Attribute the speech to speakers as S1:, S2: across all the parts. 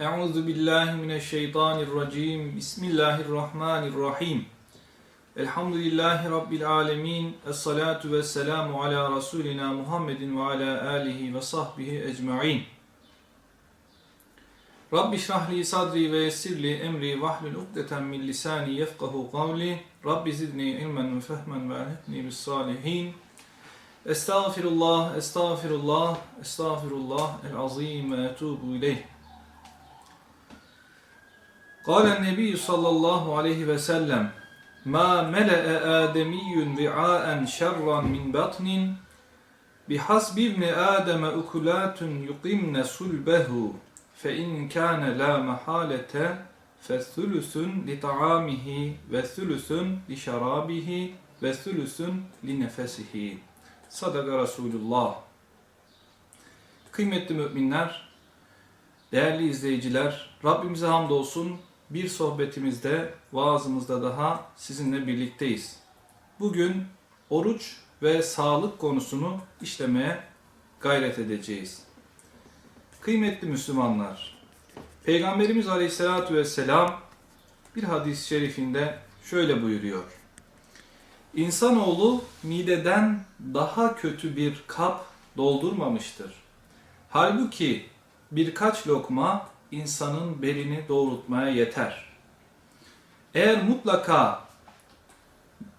S1: Euzu billahi mineşşeytanirracim. Bismillahirrahmanirrahim. Elhamdülillahi rabbil alamin. Essalatu vesselamu ala rasulina Muhammedin ve ala alihi ve sahbihi ecmaîn. Rabbi şrahli sadri ve yessirli emri vahlul ukdeten min lisani yefkahu kavli. Rabbi zidni ilmen ve fehmen ve elhikni bis salihin. Estağfirullah, estağfirullah, estağfirullah el-azim ve etubu ileyh. قال النبي صلى الله عليه وسلم ما ملأ آدمي وعاء شرا من بطن بحسب ابن آدم أكلات يقمن صلبه فإن كان لا محالة فثلث لطعامه وثلث لشرابه وثلث لنفسه Sadaka Resulullah. Kıymetli müminler, değerli izleyiciler, Rabbimize hamdolsun bir sohbetimizde, vaazımızda daha sizinle birlikteyiz. Bugün oruç ve sağlık konusunu işlemeye gayret edeceğiz. Kıymetli Müslümanlar, Peygamberimiz Aleyhisselatü Vesselam bir hadis-i şerifinde şöyle buyuruyor. İnsanoğlu mideden daha kötü bir kap doldurmamıştır. Halbuki birkaç lokma insanın belini doğrultmaya yeter. Eğer mutlaka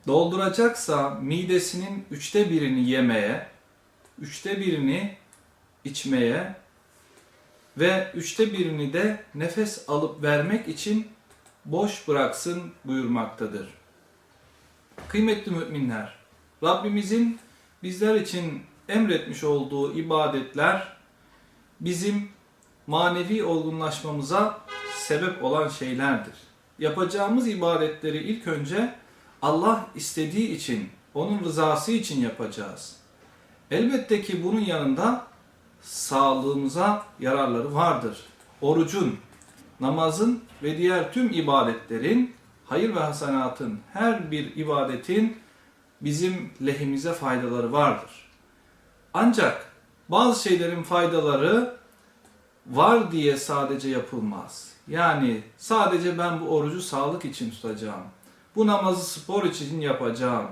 S1: dolduracaksa midesinin üçte birini yemeye, üçte birini içmeye ve üçte birini de nefes alıp vermek için boş bıraksın buyurmaktadır. Kıymetli müminler, Rabbimizin bizler için emretmiş olduğu ibadetler bizim manevi olgunlaşmamıza sebep olan şeylerdir. Yapacağımız ibadetleri ilk önce Allah istediği için, onun rızası için yapacağız. Elbette ki bunun yanında sağlığımıza yararları vardır. Orucun, namazın ve diğer tüm ibadetlerin, hayır ve hasenatın, her bir ibadetin bizim lehimize faydaları vardır. Ancak bazı şeylerin faydaları var diye sadece yapılmaz. Yani sadece ben bu orucu sağlık için tutacağım. Bu namazı spor için yapacağım.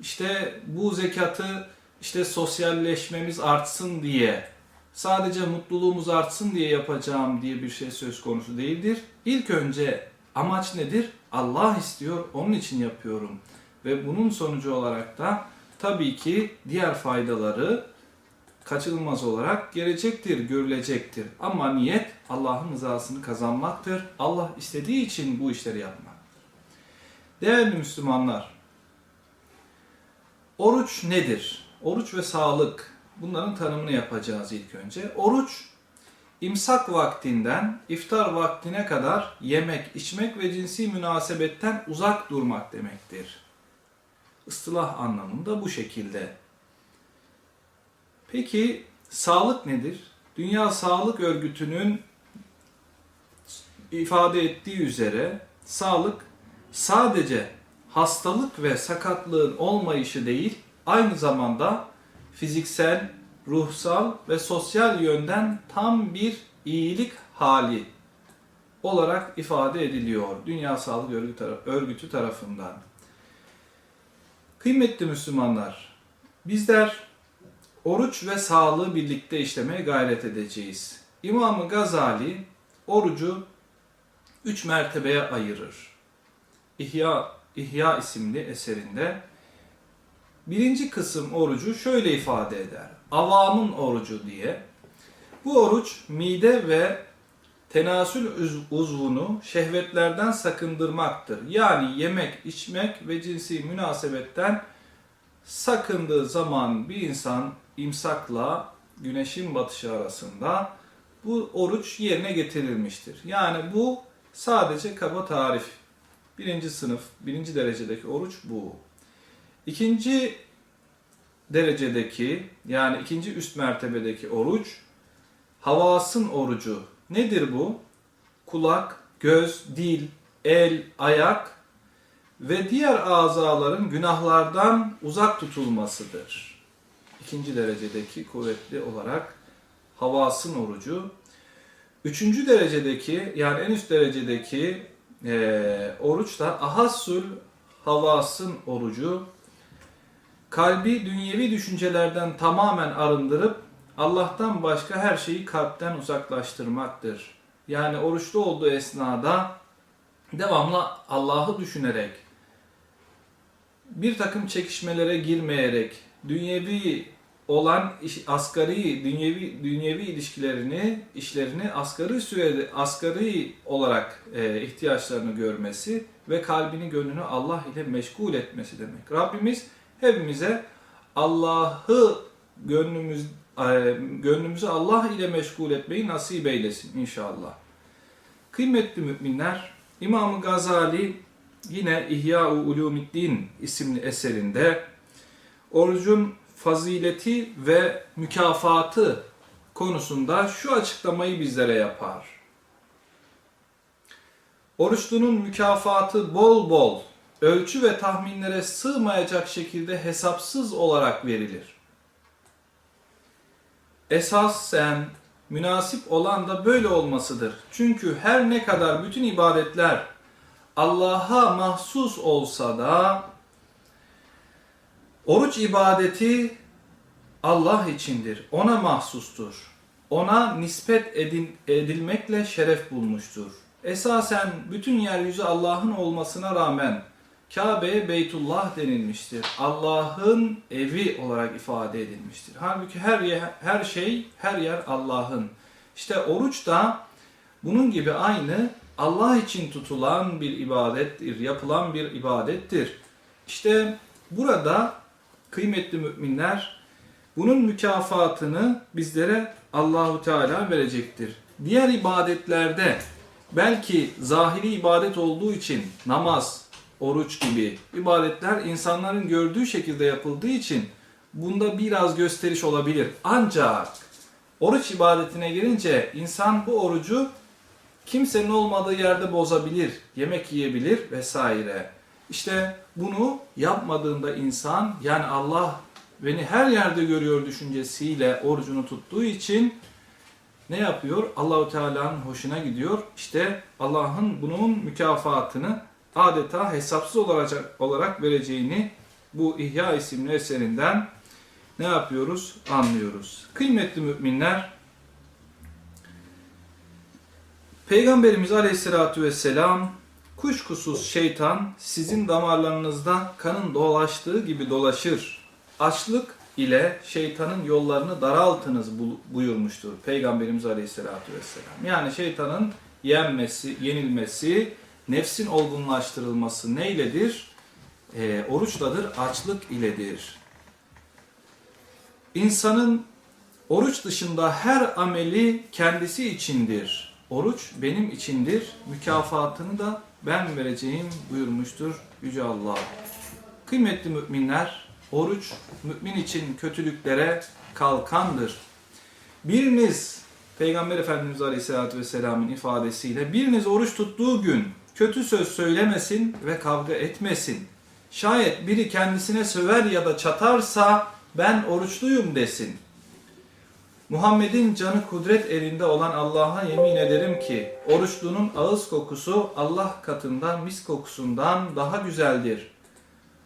S1: İşte bu zekatı işte sosyalleşmemiz artsın diye, sadece mutluluğumuz artsın diye yapacağım diye bir şey söz konusu değildir. İlk önce amaç nedir? Allah istiyor, onun için yapıyorum. Ve bunun sonucu olarak da tabii ki diğer faydaları kaçınılmaz olarak gelecektir, görülecektir. Ama niyet Allah'ın rızasını kazanmaktır. Allah istediği için bu işleri yapmak. Değerli Müslümanlar, oruç nedir? Oruç ve sağlık. Bunların tanımını yapacağız ilk önce. Oruç, imsak vaktinden iftar vaktine kadar yemek, içmek ve cinsi münasebetten uzak durmak demektir. Istılah anlamında bu şekilde. Peki sağlık nedir? Dünya Sağlık Örgütü'nün ifade ettiği üzere sağlık sadece hastalık ve sakatlığın olmayışı değil, aynı zamanda fiziksel, ruhsal ve sosyal yönden tam bir iyilik hali olarak ifade ediliyor Dünya Sağlık Örgütü tarafından. Kıymetli Müslümanlar, bizler oruç ve sağlığı birlikte işlemeye gayret edeceğiz. İmam Gazali orucu üç mertebeye ayırır. İhya, İhya isimli eserinde birinci kısım orucu şöyle ifade eder. Avamın orucu diye. Bu oruç mide ve tenasül uzvunu şehvetlerden sakındırmaktır. Yani yemek, içmek ve cinsi münasebetten sakındığı zaman bir insan imsakla güneşin batışı arasında bu oruç yerine getirilmiştir. Yani bu sadece kaba tarif. Birinci sınıf, birinci derecedeki oruç bu. İkinci derecedeki yani ikinci üst mertebedeki oruç havasın orucu. Nedir bu? Kulak, göz, dil, el, ayak ve diğer azaların günahlardan uzak Üçüncü derecedeki yani en üst derecedeki eee oruç da ahassul havasın orucu. Kalbi dünyevi düşüncelerden tamamen arındırıp Allah'tan başka her şeyi kalpten uzaklaştırmaktır. Yani oruçlu olduğu esnada devamlı Allah'ı düşünerek, bir takım çekişmelere girmeyerek, dünyevi olan iş, asgari dünyevi dünyevi ilişkilerini, işlerini asgari sürede asgari olarak e, ihtiyaçlarını görmesi ve kalbini gönlünü Allah ile meşgul etmesi demek. Rabbimiz hepimize Allah'ı gönlümüz e, gönlümüzü Allah ile meşgul etmeyi nasip eylesin inşallah. Kıymetli müminler, İmam Gazali yine İhya-u Ulumiddin isimli eserinde orucun fazileti ve mükafatı konusunda şu açıklamayı bizlere yapar. Oruçlunun mükafatı bol bol, ölçü ve tahminlere sığmayacak şekilde hesapsız olarak verilir. Esasen münasip olan da böyle olmasıdır. Çünkü her ne kadar bütün ibadetler Allah'a mahsus olsa da oruç ibadeti Allah içindir. Ona mahsustur. Ona nispet edin, edilmekle şeref bulmuştur. Esasen bütün yeryüzü Allah'ın olmasına rağmen Kabe'ye Beytullah denilmiştir. Allah'ın evi olarak ifade edilmiştir. Halbuki her yer, her şey, her yer Allah'ın. İşte oruç da bunun gibi aynı Allah için tutulan bir ibadettir, yapılan bir ibadettir. İşte burada kıymetli müminler bunun mükafatını bizlere Allahu Teala verecektir. Diğer ibadetlerde belki zahiri ibadet olduğu için namaz, oruç gibi ibadetler insanların gördüğü şekilde yapıldığı için bunda biraz gösteriş olabilir. Ancak oruç ibadetine gelince insan bu orucu kimsenin olmadığı yerde bozabilir, yemek yiyebilir vesaire. İşte bunu yapmadığında insan yani Allah beni her yerde görüyor düşüncesiyle orucunu tuttuğu için ne yapıyor? Allahu Teala'nın hoşuna gidiyor. İşte Allah'ın bunun mükafatını adeta hesapsız olacak olarak vereceğini bu İhya isimli eserinden ne yapıyoruz? Anlıyoruz. Kıymetli müminler, Peygamberimiz Aleyhisselatü Vesselam kuşkusuz şeytan sizin damarlarınızda kanın dolaştığı gibi dolaşır. Açlık ile şeytanın yollarını daraltınız buyurmuştur Peygamberimiz Aleyhisselatü Vesselam. Yani şeytanın yenmesi, yenilmesi, nefsin olgunlaştırılması neyledir? E, oruçladır, açlık iledir. İnsanın oruç dışında her ameli kendisi içindir. Oruç benim içindir, mükafatını da ben vereceğim buyurmuştur Yüce Allah. Kıymetli müminler, oruç mümin için kötülüklere kalkandır. Biriniz, Peygamber Efendimiz Aleyhisselatü Vesselam'ın ifadesiyle, biriniz oruç tuttuğu gün kötü söz söylemesin ve kavga etmesin. Şayet biri kendisine söver ya da çatarsa ben oruçluyum desin. Muhammed'in canı kudret elinde olan Allah'a yemin ederim ki oruçlunun ağız kokusu Allah katından mis kokusundan daha güzeldir.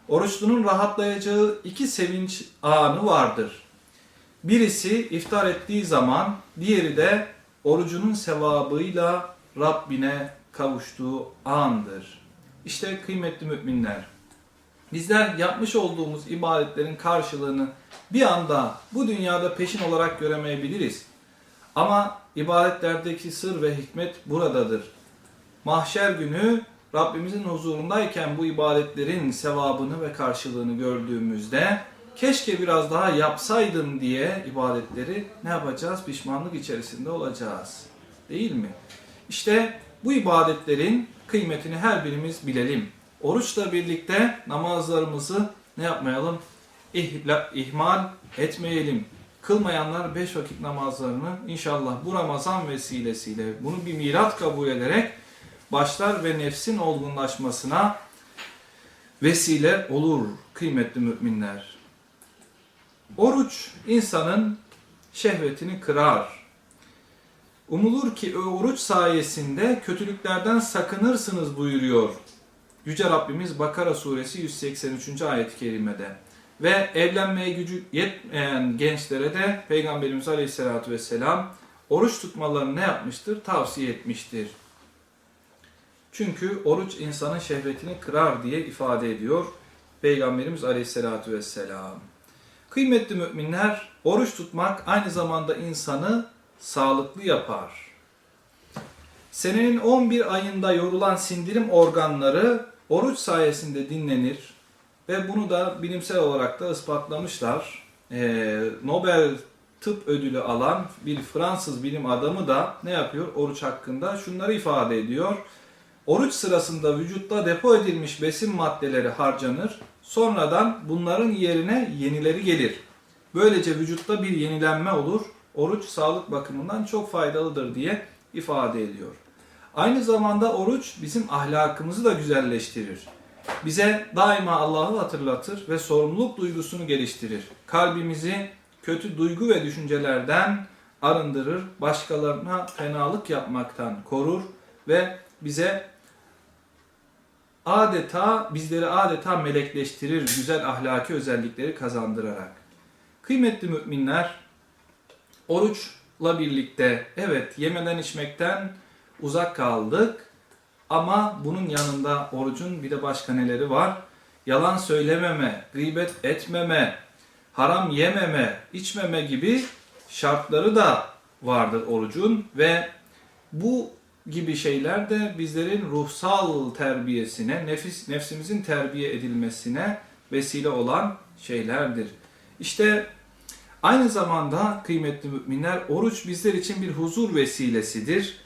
S1: Oruçlunun rahatlayacağı iki sevinç anı vardır. Birisi iftar ettiği zaman, diğeri de orucunun sevabıyla Rabbine kavuştuğu andır. İşte kıymetli müminler, bizler yapmış olduğumuz ibadetlerin karşılığını bir anda bu dünyada peşin olarak göremeyebiliriz. Ama ibadetlerdeki sır ve hikmet buradadır. Mahşer günü Rabbimizin huzurundayken bu ibadetlerin sevabını ve karşılığını gördüğümüzde keşke biraz daha yapsaydım diye ibadetleri ne yapacağız? Pişmanlık içerisinde olacağız. Değil mi? İşte bu ibadetlerin kıymetini her birimiz bilelim. Oruçla birlikte namazlarımızı ne yapmayalım? İhla, ihmal etmeyelim. Kılmayanlar beş vakit namazlarını inşallah bu Ramazan vesilesiyle bunu bir mirat kabul ederek başlar ve nefsin olgunlaşmasına vesile olur kıymetli müminler. Oruç insanın şehvetini kırar. Umulur ki oruç sayesinde kötülüklerden sakınırsınız buyuruyor. Yüce Rabbimiz Bakara suresi 183. ayet-i kerimede. Ve evlenmeye gücü yetmeyen gençlere de Peygamberimiz Aleyhisselatü Vesselam oruç tutmalarını ne yapmıştır? Tavsiye etmiştir. Çünkü oruç insanın şehvetini kırar diye ifade ediyor Peygamberimiz Aleyhisselatü Vesselam. Kıymetli müminler, oruç tutmak aynı zamanda insanı sağlıklı yapar. Senenin 11 ayında yorulan sindirim organları oruç sayesinde dinlenir ve bunu da bilimsel olarak da ispatlamışlar. Ee, Nobel tıp ödülü alan bir Fransız bilim adamı da ne yapıyor oruç hakkında? Şunları ifade ediyor. Oruç sırasında vücutta depo edilmiş besin maddeleri harcanır. Sonradan bunların yerine yenileri gelir. Böylece vücutta bir yenilenme olur. Oruç sağlık bakımından çok faydalıdır diye ifade ediyor. Aynı zamanda oruç bizim ahlakımızı da güzelleştirir. Bize daima Allah'ı hatırlatır ve sorumluluk duygusunu geliştirir. Kalbimizi kötü duygu ve düşüncelerden arındırır, başkalarına fenalık yapmaktan korur ve bize adeta bizleri adeta melekleştirir güzel ahlaki özellikleri kazandırarak. Kıymetli müminler, oruçla birlikte evet yemeden içmekten uzak kaldık ama bunun yanında orucun bir de başka neleri var? Yalan söylememe, gıybet etmeme, haram yememe, içmeme gibi şartları da vardır orucun ve bu gibi şeyler de bizlerin ruhsal terbiyesine, nefis, nefsimizin terbiye edilmesine vesile olan şeylerdir. İşte aynı zamanda kıymetli müminler oruç bizler için bir huzur vesilesidir.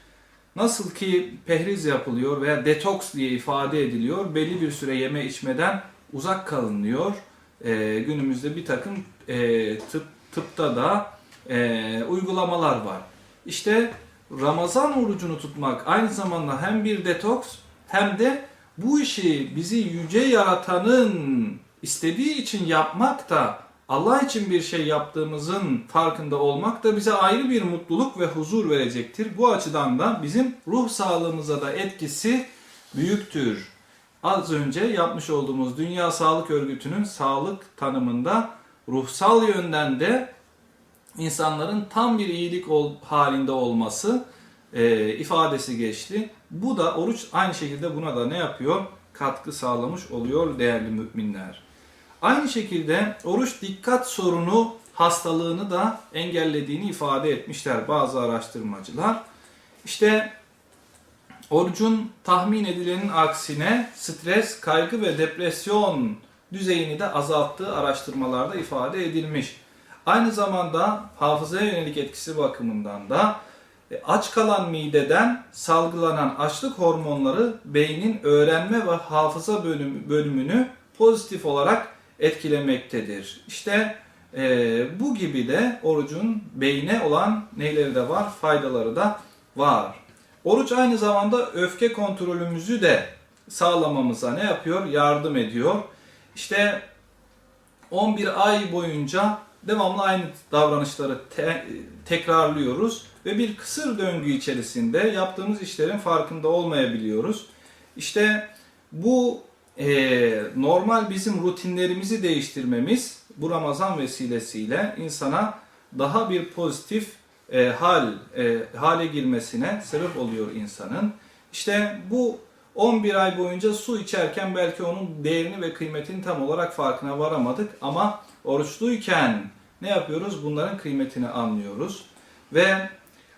S1: Nasıl ki pehriz yapılıyor veya detoks diye ifade ediliyor, belli bir süre yeme içmeden uzak kalınıyor. Ee, günümüzde bir takım e, tıp, tıpta da e, uygulamalar var. İşte Ramazan orucunu tutmak aynı zamanda hem bir detoks hem de bu işi bizi yüce yaratanın istediği için yapmak da Allah için bir şey yaptığımızın farkında olmak da bize ayrı bir mutluluk ve huzur verecektir. Bu açıdan da bizim ruh sağlığımıza da etkisi büyüktür. Az önce yapmış olduğumuz Dünya Sağlık Örgütü'nün sağlık tanımında ruhsal yönden de insanların tam bir iyilik halinde olması e, ifadesi geçti. Bu da oruç aynı şekilde buna da ne yapıyor? Katkı sağlamış oluyor değerli müminler. Aynı şekilde oruç dikkat sorunu hastalığını da engellediğini ifade etmişler bazı araştırmacılar. İşte orucun tahmin edilenin aksine stres, kaygı ve depresyon düzeyini de azalttığı araştırmalarda ifade edilmiş. Aynı zamanda hafızaya yönelik etkisi bakımından da e, aç kalan mideden salgılanan açlık hormonları beynin öğrenme ve hafıza bölüm, bölümünü pozitif olarak etkilemektedir. İşte e, bu gibi de orucun beyne olan neyleri de var, faydaları da var. Oruç aynı zamanda öfke kontrolümüzü de sağlamamıza ne yapıyor? Yardım ediyor. İşte 11 ay boyunca devamlı aynı davranışları te- tekrarlıyoruz ve bir kısır döngü içerisinde yaptığımız işlerin farkında olmayabiliyoruz. İşte bu e, normal bizim rutinlerimizi değiştirmemiz bu Ramazan vesilesiyle insana daha bir pozitif e, hal e, hale girmesine sebep oluyor insanın. İşte bu 11 ay boyunca su içerken belki onun değerini ve kıymetini tam olarak farkına varamadık ama oruçluyken ne yapıyoruz? Bunların kıymetini anlıyoruz. Ve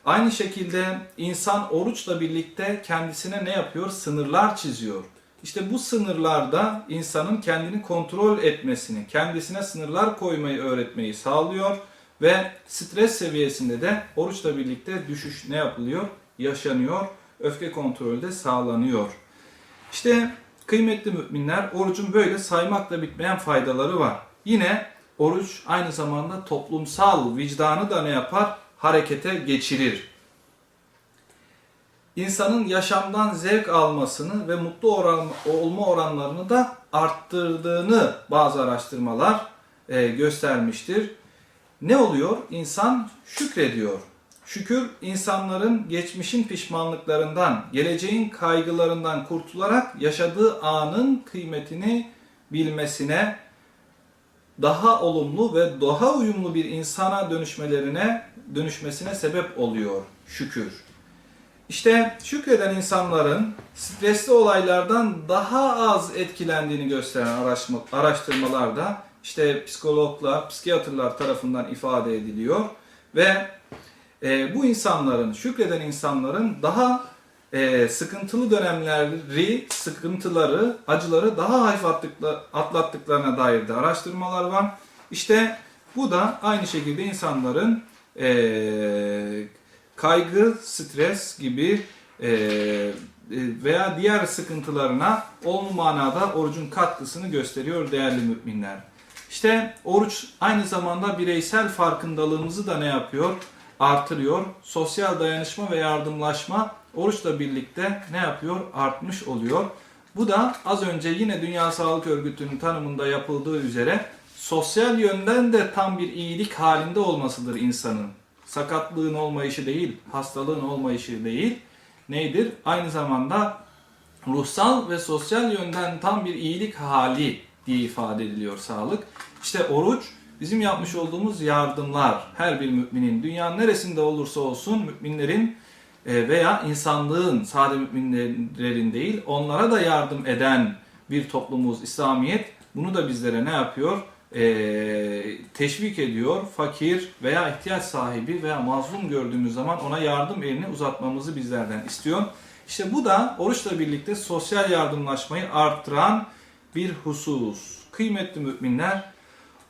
S1: aynı şekilde insan oruçla birlikte kendisine ne yapıyor? Sınırlar çiziyor. İşte bu sınırlarda insanın kendini kontrol etmesini, kendisine sınırlar koymayı öğretmeyi sağlıyor ve stres seviyesinde de oruçla birlikte düşüş ne yapılıyor? Yaşanıyor. Öfke kontrolü de sağlanıyor. İşte kıymetli müminler orucun böyle saymakla bitmeyen faydaları var. Yine oruç aynı zamanda toplumsal vicdanı da ne yapar? Harekete geçirir. İnsanın yaşamdan zevk almasını ve mutlu oran, olma oranlarını da arttırdığını bazı araştırmalar e, göstermiştir. Ne oluyor? İnsan şükrediyor. Şükür insanların geçmişin pişmanlıklarından, geleceğin kaygılarından kurtularak yaşadığı anın kıymetini bilmesine, daha olumlu ve daha uyumlu bir insana dönüşmelerine dönüşmesine sebep oluyor şükür. İşte şükreden insanların stresli olaylardan daha az etkilendiğini gösteren araştırma- araştırmalarda işte psikologlar, psikiyatrlar tarafından ifade ediliyor ve e, bu insanların, şükreden insanların daha e, sıkıntılı dönemleri, sıkıntıları, acıları daha hafif attıkla- atlattıklarına dair de araştırmalar var. İşte bu da aynı şekilde insanların e, kaygı, stres gibi e, e, veya diğer sıkıntılarına olumlu manada orucun katkısını gösteriyor değerli müminler. İşte oruç aynı zamanda bireysel farkındalığımızı da ne yapıyor? Artırıyor. Sosyal dayanışma ve yardımlaşma oruçla birlikte ne yapıyor? Artmış oluyor. Bu da az önce yine Dünya Sağlık Örgütü'nün tanımında yapıldığı üzere sosyal yönden de tam bir iyilik halinde olmasıdır insanın. Sakatlığın olmayışı değil, hastalığın olmayışı değil. Neydir? Aynı zamanda ruhsal ve sosyal yönden tam bir iyilik hali diye ifade ediliyor sağlık. İşte oruç bizim yapmış olduğumuz yardımlar her bir müminin dünyanın neresinde olursa olsun müminlerin e, veya insanlığın sade müminlerin değil onlara da yardım eden bir toplumumuz İslamiyet bunu da bizlere ne yapıyor? E, teşvik ediyor. Fakir veya ihtiyaç sahibi veya mazlum gördüğümüz zaman ona yardım elini uzatmamızı bizlerden istiyor. İşte bu da oruçla birlikte sosyal yardımlaşmayı arttıran bir husus. Kıymetli müminler,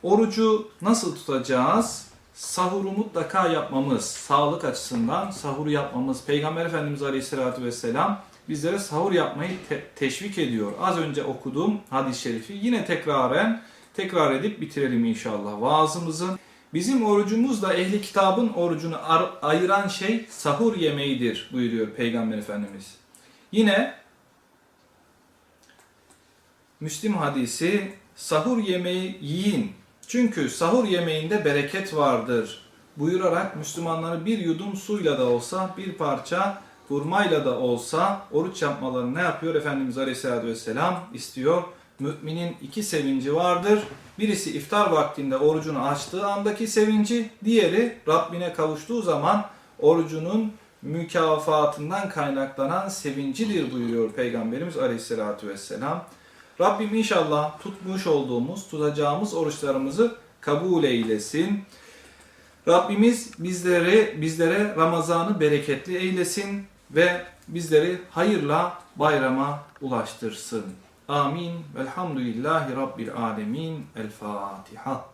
S1: orucu nasıl tutacağız? Sahuru mutlaka yapmamız, sağlık açısından sahuru yapmamız. Peygamber Efendimiz Aleyhisselatü Vesselam bizlere sahur yapmayı te- teşvik ediyor. Az önce okuduğum hadis-i şerifi yine tekraren tekrar edip bitirelim inşallah vaazımızı. Bizim orucumuzla ehli kitabın orucunu ayıran şey sahur yemeğidir buyuruyor Peygamber Efendimiz. Yine Müslim hadisi sahur yemeği yiyin. Çünkü sahur yemeğinde bereket vardır. Buyurarak Müslümanları bir yudum suyla da olsa bir parça hurmayla da olsa oruç yapmalarını ne yapıyor? Efendimiz Aleyhisselatü Vesselam istiyor. Müminin iki sevinci vardır. Birisi iftar vaktinde orucunu açtığı andaki sevinci, diğeri Rabbine kavuştuğu zaman orucunun mükafatından kaynaklanan sevincidir buyuruyor Peygamberimiz Aleyhisselatü Vesselam. Rabbim inşallah tutmuş olduğumuz, tutacağımız oruçlarımızı kabul eylesin. Rabbimiz bizleri bizlere Ramazan'ı bereketli eylesin ve bizleri hayırla bayrama ulaştırsın. Amin. Velhamdülillahi Rabbil alemin. El Fatiha.